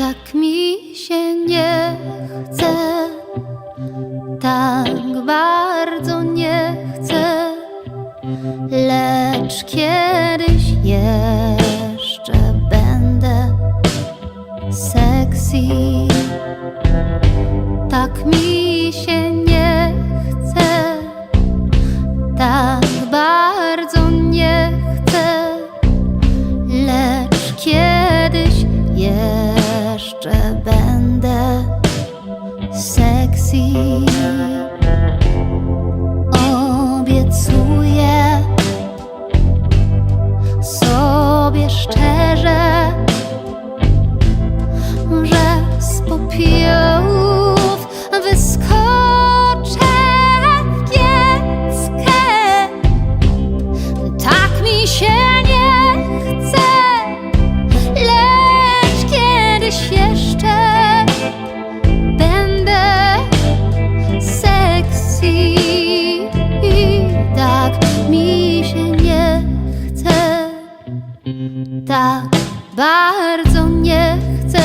Tak mi się nie chce, tak bardzo nie chcę, lecz kiedyś jeszcze będę sexy. Tak mi się nie chce, tak szczerze, że z popiołów wyskoczę w kieckę. Tak mi się bardzo nie chcę,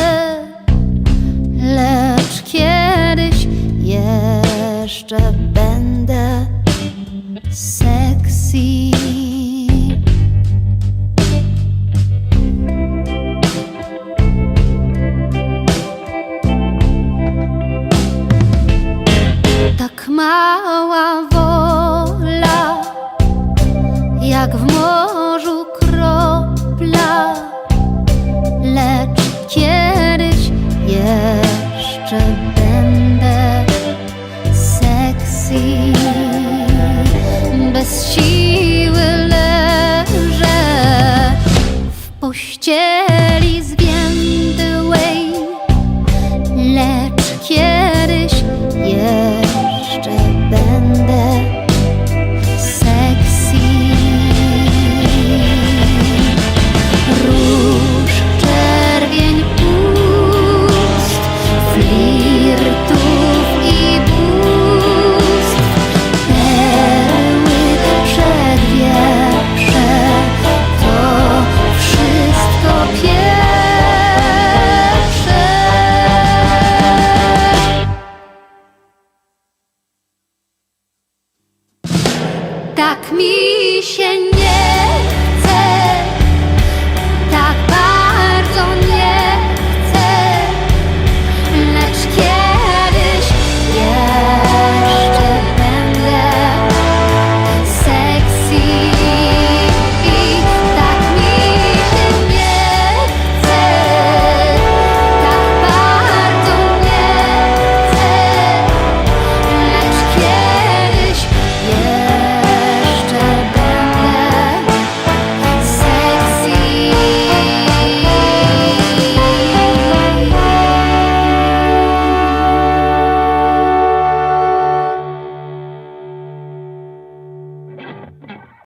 lecz kiedyś jeszcze będę sexy. Tak mała wola, jak w morzu jeszcze będę sexy. Bez siły leżę w pościeli.